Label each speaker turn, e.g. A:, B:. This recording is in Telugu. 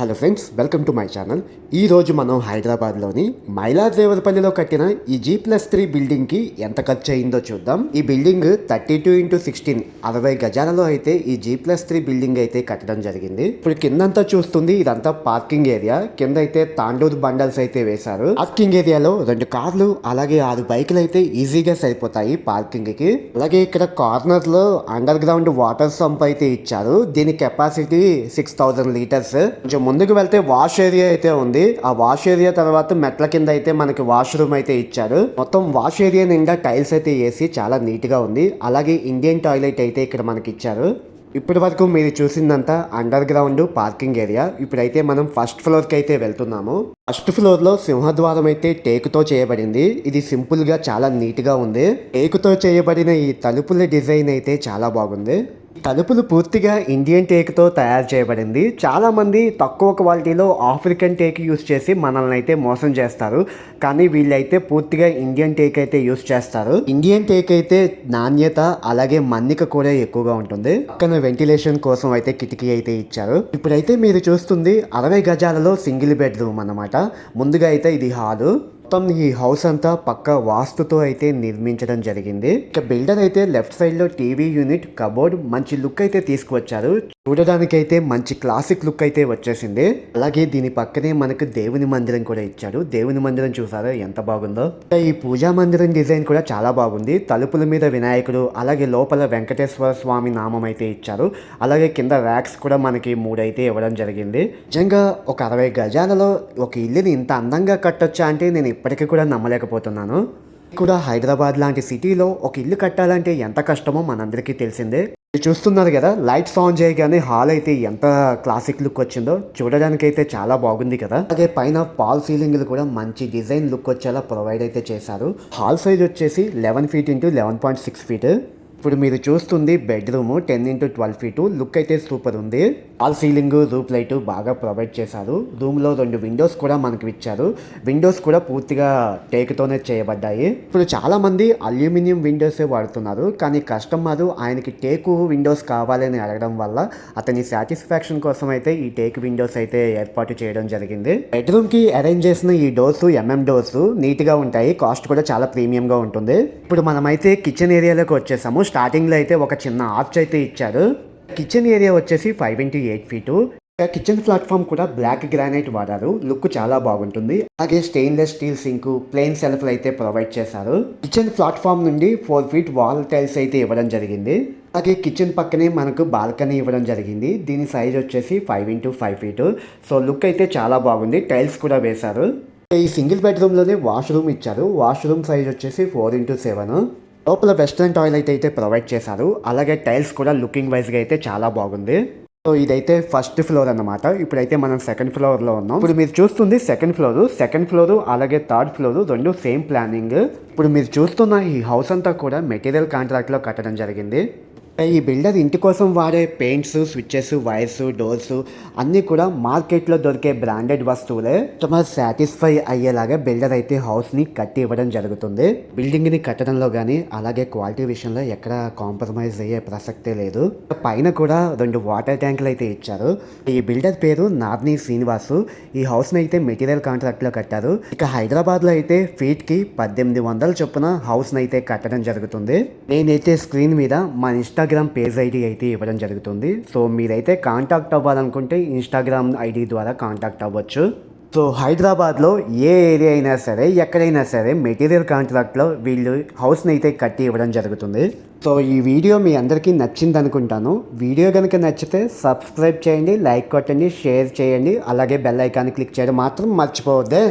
A: Hello friends welcome to my channel. ఈ రోజు మనం హైదరాబాద్లోని మైలాదేవరపల్లిలో కట్టిన ఈ జీ ప్లస్ త్రీ బిల్డింగ్కి ఎంత ఖర్చు అయిందో చూద్దాం. ఈ building thirty two into sixteen అరవై గజాలలో అయితే ఈ జీ ప్లస్ త్రీ బిల్డింగ్ అయితే కట్టడం జరిగింది. ఇప్పుడు కిందంతా చూస్తుంది ఇదంతా పార్కింగ్ ఏరియా. కింద అయితే తాండూరు బండల్స్ అయితే వేశారు. పార్కింగ్ ఏరియాలో రెండు కార్లు అలాగే ఆరు బైకులు అయితే ఈజీగా సరిపోతాయి పార్కింగ్కి అలాగే ఇక్కడ కార్నర్లో అండర్ గ్రౌండ్ వాటర్ సంప్ అయితే ఇచ్చారు. దీని కెపాసిటీ సిక్స్ థౌజండ్ లీటర్స్. కొంచెం ముందుకు వెళ్తే వాష్ ఏరియా అయితే ఉంది. ఆ వాష్ ఏరియా తర్వాత మెట్ల కింద అయితే మనకి వాష్రూమ్ అయితే ఇచ్చారు. మొత్తం వాష్ ఏరియా నిండా టైల్స్ అయితే వేసి చాలా నీట్గా ఉంది. అలాగే ఇండియన్ టాయిలెట్ అయితే ఇక్కడ మనకి ఇచ్చారు. ఇప్పటి వరకు మీరు చూసిందంతా అండర్ గ్రౌండ్ పార్కింగ్ ఏరియా. ఇప్పుడైతే మనం ఫస్ట్ ఫ్లోర్కి అయితే వెళ్తున్నాము. ఫస్ట్ ఫ్లోర్లో సింహద్వారం అయితే టేకుతో చేయబడింది. ఇది సింపుల్గా చాలా నీట్గా ఉంది. టేకుతో చేయబడిన ఈ తలుపుల డిజైన్ అయితే చాలా బాగుంది. తలుపులు పూర్తిగా ఇండియన్ టేక్తో తయారు చేయబడింది. చాలామంది తక్కువ క్వాలిటీలో ఆఫ్రికన్ టేక్ యూస్ చేసి మనల్ని అయితే మోసం చేస్తారు. కానీ వీళ్ళైతే పూర్తిగా ఇండియన్ టేక్ అయితే యూస్ చేస్తారు. ఇండియన్ టేక్ అయితే నాణ్యత అలాగే మన్నిక కూడా ఎక్కువగా ఉంటుంది. పక్కన వెంటిలేషన్ కోసం అయితే కిటికీ అయితే ఇచ్చారు. ఇప్పుడైతే మీరు చూస్తుంది అరవై గజాలలో సింగిల్ బెడ్రూమ్ అన్నమాట. ముందుగా అయితే ఇది హాలు. మొత్తం ఈ హౌస్ అంతా పక్క వాస్తుతో అయితే నిర్మించడం జరిగింది. ఇక బిల్డర్ అయితే లెఫ్ట్ సైడ్లో టీవీ యూనిట్ కబోర్డ్ మంచి లుక్ అయితే తీసుకువచ్చారు. చూడడానికి అయితే మంచి క్లాసిక్ లుక్ అయితే వచ్చేసింది. అలాగే దీని పక్కనే మనకు దేవుని మందిరం కూడా ఇచ్చాడు. దేవుని మందిరం చూసారా? ఎంత బాగుందో. ఈ పూజా మందిరం డిజైన్ కూడా చాలా బాగుంది. తలుపుల మీద వినాయకుడు అలాగే లోపల వెంకటేశ్వర స్వామి నామం అయితే ఇచ్చారు. అలాగే కింద ర్యాక్స్ కూడా మనకి మూడు అయితే ఇవ్వడం జరిగింది. నిజంగా ఒక అరవై గజాలలో ఒక ఇల్లుని ఇంత అందంగా కట్టొచ్చా అంటే నేను ఇప్పటికీ కూడా నమ్మలేకపోతున్నాను. కూడా హైదరాబాద్ లాంటి సిటీలో ఒక ఇల్లు కట్టాలంటే ఎంత కష్టమో మనందరికీ తెలిసిందే. మీరు చూస్తున్నారు కదా లైట్స్ ఆన్ చేయగానే హాల్ అయితే ఎంత క్లాసిక్ లుక్ వచ్చిందో. చూడడానికి అయితే చాలా బాగుంది కదా. అలాగే పైన పాల్ సీలింగ్లు కూడా మంచి డిజైన్ లుక్ వచ్చేలా ప్రొవైడ్ అయితే చేశారు. హాల్ సైజ్ వచ్చేసి eleven feet into eleven point six feet. ఇప్పుడు మీరు చూస్తుంది bedroom ten into twelve feet. Look అయితే సూపర్ ఉంది. ఆల్ సీలింగ్ రూప్ లైట్ బాగా ప్రొవైడ్ చేశారు. రూమ్లో రెండు విండోస్ కూడా మనకు ఇచ్చారు. విండోస్ కూడా పూర్తిగా టేక్తోనే చేయబడ్డాయి. ఇప్పుడు చాలామంది అల్యూమినియం విండోసే వాడుతున్నారు. కానీ కస్టమర్ ఆయనకి టేకు విండోస్ కావాలని అడగడం వల్ల అతని సాటిస్ఫాక్షన్ కోసం అయితే ఈ టేక్ విండోస్ అయితే ఏర్పాటు చేయడం జరిగింది. బెడ్రూమ్కి అరేంజ్ చేసిన ఈ డోర్స్ ఎంఎం డోర్స్ నీట్గా ఉంటాయి. కాస్ట్ కూడా చాలా ప్రీమియంగా ఉంటుంది. ఇప్పుడు మనమైతే కిచెన్ ఏరియాలోకి వచ్చేసాము. స్టార్టింగ్లో అయితే ఒక చిన్న ఆర్చ్ అయితే ఇచ్చారు. కిచెన్ ఏరియా వచ్చేసి five into eight feet kitchen platform కూడా బ్లాక్ గ్రానైట్ వాడారు. లుక్ చాలా బాగుంటుంది. అలాగే స్టెయిన్లెస్ స్టీల్ సింక్ ప్లెయిన్ సెల్ఫ్లు అయితే ప్రొవైడ్ చేశారు. కిచెన్ ప్లాట్ఫామ్ నుండి ఫోర్ ఫీట్ వాల్ టైల్స్ అయితే ఇవ్వడం జరిగింది. అలాగే కిచెన్ పక్కనే మనకు బాల్కనీ ఇవ్వడం జరిగింది. దీని సైజ్ వచ్చేసి five into five feet so look అయితే చాలా బాగుంది. టైల్స్ కూడా వేశారు. ఈ సింగిల్ బెడ్రూమ్లోనే వాష్రూమ్ ఇచ్చారు. వాష్రూమ్ సైజ్ వచ్చేసి ఫోర్ ఇంటూ సెవెన్ లోపల వెస్ట్రన్ టాయిలెట్ అయితే ప్రొవైడ్ చేశారు. అలాగే టైల్స్ కూడా లుకింగ్ వైజ్గా అయితే చాలా బాగుంది. సో ఇదైతే ఫస్ట్ ఫ్లోర్ అన్నమాట. ఇప్పుడైతే మనం సెకండ్ ఫ్లోర్లో ఉన్నాం. ఇప్పుడు మీరు చూస్తుంది సెకండ్ ఫ్లోర్ సెకండ్ ఫ్లోర్ అలాగే థర్డ్ ఫ్లోర్ రెండు సేమ్ ప్లానింగ్. ఇప్పుడు మీరు చూస్తున్న ఈ హౌస్ అంతా కూడా మెటీరియల్ కాంట్రాక్ట్లో కట్టడం జరిగింది. ఈ బిల్డర్ ఇంటి కోసం వాడే పెయింట్స్ స్విచ్చెస్ వైర్స్ డోర్స్ అన్నీ కూడా మార్కెట్లో దొరికే బ్రాండెడ్ వస్తువులే. కస్టమర్ సాటిస్ఫై అయ్యేలాగా బిల్డర్ అయితే హౌస్ని కట్టి ఇవ్వడం జరుగుతుంది. బిల్డింగ్ని కట్టడంలో కానీ అలాగే క్వాలిటీ విషయంలో ఎక్కడ కాంప్రమైజ్ అయ్యే ప్రసక్తే లేదు. పైన కూడా రెండు వాటర్ ట్యాంకులు అయితే ఇచ్చారు. ఈ బిల్డర్ పేరు నార్ని శ్రీనివాసు. ఈ హౌస్ని అయితే మెటీరియల్ కాంట్రాక్ట్లో కట్టారు. ఇక హైదరాబాద్లో అయితే ఫీట్కి పద్దెనిమిది వందల చొప్పున హౌస్ని అయితే కట్టడం జరుగుతుంది. నేనైతే స్క్రీన్ మీద మా ఇన్స్టాగ్రామ్ పేజ్ ఐడి అయితే ఇవ్వడం జరుగుతుంది. సో మీరైతే కాంటాక్ట్ అవ్వాలనుకుంటే ఇన్స్టాగ్రామ్ ఐడి ద్వారా కాంటాక్ట్ అవ్వచ్చు. సో హైదరాబాద్లో ఏ ఏరియా అయినా సరే ఎక్కడైనా సరే మెటీరియల్ కాంట్రాక్ట్లో వీళ్ళు హౌస్ని అయితే కట్టి ఇవ్వడం జరుగుతుంది. సో ఈ వీడియో మీ అందరికీ నచ్చింది అనుకుంటాను వీడియో కనుక నచ్చితే సబ్స్క్రైబ్ చేయండి లైక్ కొట్టండి షేర్ చేయండి అలాగే బెల్ ఐకాన్ క్లిక్ చేయడం మాత్రం మర్చిపోవద్దే.